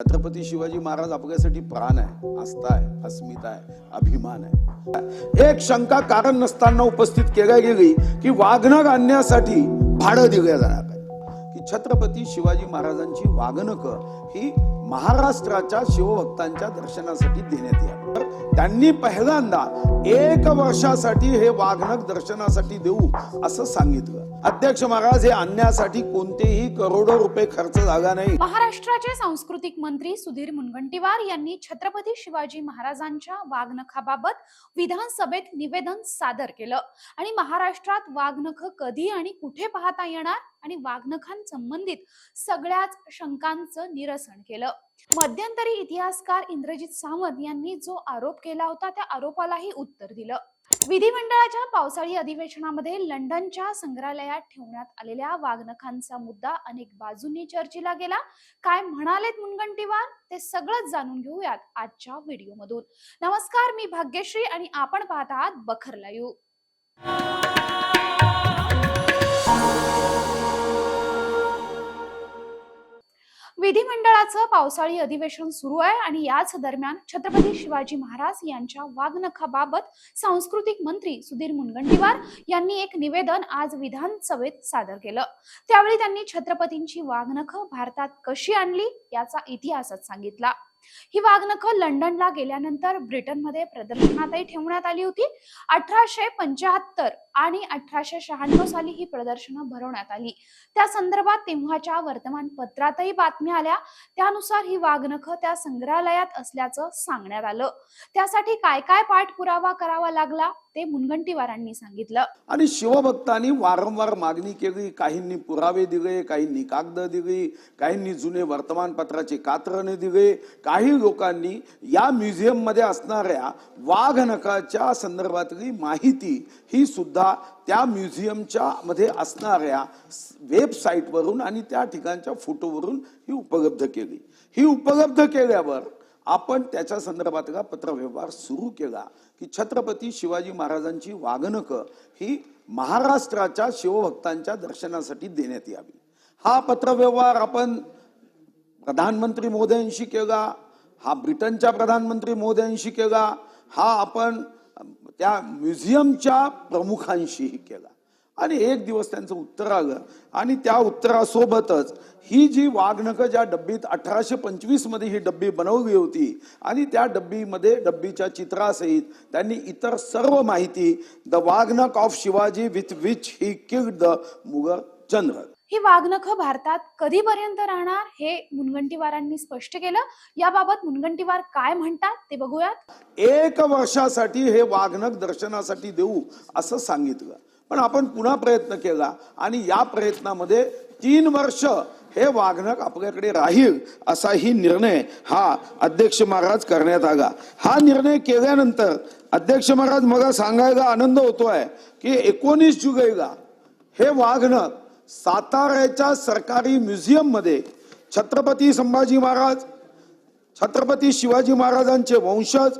छत्रपती शिवाजी महाराज आपल्यासाठी प्राण आहे आस्था आहे अस्मिता आहे अभिमान आहे. एक शंका कारण नसताना उपस्थित केल्या गेली की वागणं आणण्यासाठी भाडं दिल्या जाणार आहे. की छत्रपती शिवाजी महाराजांची वागणक ही महाराष्ट्राच्या शिवभक्तांच्या दर्शनासाठी देण्यात यावं. तर त्यांनी पहिल्यांदा एक वर्षासाठी हे वाघनक दर्शनासाठी देऊ असं सांगितलं. अध्यक्ष महाराज हे आणण्यासाठी कोणतेही करोडो रुपये खर्च झाला नाही. महाराष्ट्राचे सांस्कृतिक मंत्री सुधीर मुनगंटीवार यांनी छत्रपती शिवाजी महाराजांच्या वाघनखाबाबत विधानसभेत निवेदन सादर केलं. आणि महाराष्ट्रात वाघनख कधी आणि कुठे पाहता येणार? आणि वाघनखांसंबंधित सगळ्याच शंकांचं निरसन केलं. मध्यंतरी इतिहासकार इंद्रजित सावंत यांनी जो आरोप केला होता त्या आरोपालाही उत्तर दिलं. विधिमंडळाच्या पावसाळी अधिवेशनामध्ये लंडनच्या संग्रहालयात ठेवण्यात आलेल्या वाघनखांचा मुद्दा अनेक बाजूंनी चर्चेला गेला. काय म्हणालेत मुनगंटीवार? ते सगळंच जाणून घेऊयात आजच्या व्हिडिओमधून. नमस्कार मी भाग्यश्री आणि आपण पाहत आहात बखर लाईव्ह विधिमंडळाचं पावसाळी अधिवेशन सुरू आहे आणि याच दरम्यान छत्रपती शिवाजी महाराज यांच्या वाघनखाबाबत सांस्कृतिक मंत्री सुधीर मुनगंटीवार यांनी एक निवेदन आज विधानसभेत सादर केलं. त्यावेळी त्यांनी छत्रपतींची वाघनख भारतात कशी आणली याचा इतिहासच सांगितला. ही वाघनखं लंडनला गेल्यानंतर ब्रिटनमध्ये प्रदर्शनातही ठेवण्यात आली होती. अठराशे पंच्याहत्तर आणि अठराशे शहाण्णव साली ही प्रदर्शनं भरवण्यात आली. त्या संदर्भात तेव्हाच्या वर्तमानपत्रातही बातम्या आल्या. त्यानुसार ही वाघनखं त्या संग्रहालयात असल्याचं सांगण्यात आलं. त्यासाठी काय काय पाठपुरावा करावा लागला? ते मुनगंटीवारांनी सांगितलं. आणि शिवभक्तांनी वारंवार मागणी केली काहींनी पुरावे दिले काहींनी कागद दिली काहींनी जुने वर्तमानपत्राचे कात्रणे दिले. काही लोकांनी या म्युझियममध्ये असणाऱ्या वाघनखाच्या संदर्भातली माहिती ही सुद्धा त्या म्युझियमच्या मध्ये असणाऱ्या वेबसाईटवरून आणि त्या ठिकाणच्या फोटोवरून ही उपलब्ध केली. ही उपलब्ध केल्यावर आपण त्याच्या संदर्भातला पत्रव्यवहार सुरू केला की छत्रपती शिवाजी महाराजांची वाघनक ही महाराष्ट्राच्या शिवभक्तांच्या दर्शनासाठी देण्यात यावी. हा पत्रव्यवहार आपण प्रधानमंत्री मोदयांशी केला हा ब्रिटनच्या प्रधानमंत्री मोदयांशी केला हा आपण त्या म्युझियमच्या प्रमुखांशीही केला. आणि एक दिवस त्यांचं उत्तर आलं. आणि त्या उत्तरासोबतच ही जी वाघनक ज्या डब्बीत अठराशे पंचवीसमध्ये ही डब्बी बनवली होती आणि त्या डब्बीमध्ये डब्बीच्या चित्रासहित त्यांनी इतर सर्व माहिती the waghnakh of Shivaji with which he killed the Mughal general ही वाघनख भारतात कधीपर्यंत राहणार हे मुनगंटीवारांनी स्पष्ट केलं. याबाबत मुनगंटीवार काय म्हणतात ते बघूयात. एक वर्षासाठी हे वाघनक दर्शनासाठी देऊ असं सांगितलं. पण आपण पुन्हा प्रयत्न केला आणि या प्रयत्नामध्ये तीन वर्ष हे वाघनक आपल्याकडे राहील असाही निर्णय हा अध्यक्ष महाराज करण्यात आला. हा निर्णय केल्यानंतर अध्यक्ष महाराज मला सांगायला आनंद होतोय की एकोणीस जुलैला हे वाघनक साताऱ्याच्या सरकारी म्युझियममध्ये छत्रपती संभाजी महाराज छत्रपती शिवाजी महाराजांचे वंशज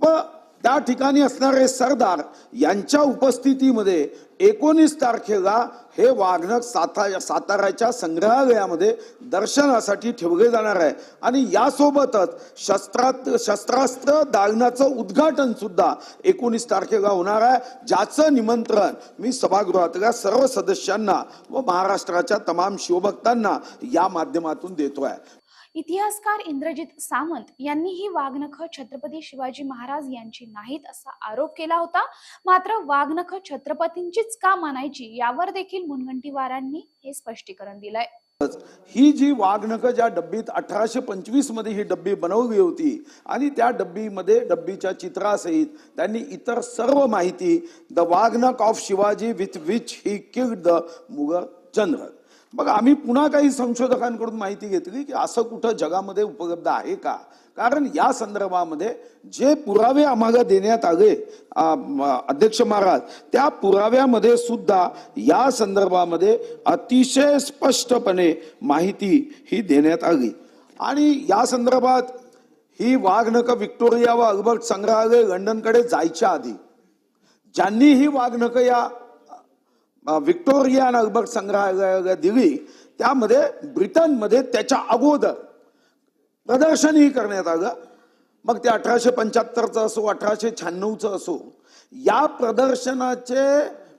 व त्या ठिकाणी असणारे सरदार यांच्या उपस्थितीमध्ये एकोणीस तारखेला हे वाघनक साता साताऱ्याच्या संग्रहालयामध्ये दर्शनासाठी ठेवले जाणार आहे. आणि यासोबतच शस्त्रात शस्त्रास्त्र दालनाचं उद्घाटन सुद्धा एकोणीस तारखेला होणार आहे ज्याचं निमंत्रण मी सभागृहातल्या सर्व सदस्यांना व महाराष्ट्राच्या तमाम शिवभक्तांना या माध्यमातून देतोय. इतिहासकार इंद्रजित सावंत यांनी ही वाघनख छत्रपती शिवाजी महाराज यांची नाहीत असा आरोप केला होता. मात्र वाघनख छत्रपतींचीच का मानायची यावर देखील मुनगंटीवारांनी हे स्पष्टीकरण दिलंय. ही जी वाघनख ज्या डब्बीत अठराशे पंचवीसमध्ये ही डब्बी बनवली होती आणि त्या डब्बीमध्ये डब्बीच्या चित्रासहित त्यांनी इतर सर्व माहिती the waghnakh of Shivaji with which he killed the Mughal general. मग आम्ही पुन्हा काही संशोधकांकडून माहिती घेतली की असं कुठं जगामध्ये उपलब्ध आहे का? कारण या संदर्भामध्ये जे पुरावे आम्हाला देण्यात आले अध्यक्ष महाराज त्या पुराव्यामध्ये सुद्धा या संदर्भामध्ये अतिशय स्पष्टपणे माहिती ही देण्यात आली. आणि या संदर्भात ही वाघनक विक्टोरिया व अल्बर्ट संग्रहालय लंडनकडे जायच्या आधी ज्यांनी ही वाघनक या व्हिक्टोरिया आणि अल्बर्ट संग्रहालयाला दिली त्यामध्ये ब्रिटनमध्ये त्याच्या अगोदर प्रदर्शनही करण्यात आलं. मग ते अठराशे पंच्याहत्तरचं असो अठराशे शहाण्णवचं असो या प्रदर्शनाचे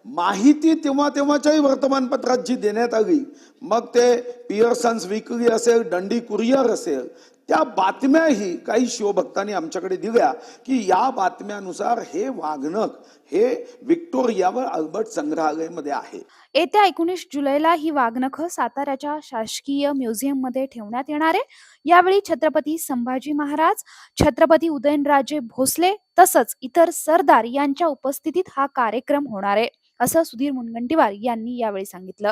माहिती तेव्हा तेव्हाच्याही वर्तमानपत्रात जी देण्यात आली मग ते पियर्सन्स विकली असेल दंडी कुरियर असेल त्या बातम्याही काही शिवभक्तांनी आमच्याकडे दिल्या की या बातम्यानुसार हे वाघनक हे व्हिक्टोरिया व अल्बर्ट संग्रहालयामध्ये आहे. येत्या एकोणीस जुलैला ही वाघनख साताऱ्याच्या शासकीय म्युझियममध्ये ठेवण्यात येणार आहे. यावेळी छत्रपती संभाजी महाराज छत्रपती उदयनराजे भोसले तसंच इतर सरदार यांच्या उपस्थितीत हा कार्यक्रम होणार आहे असं सुधीर मुनगंटीवार यांनी यावेळी सांगितलं.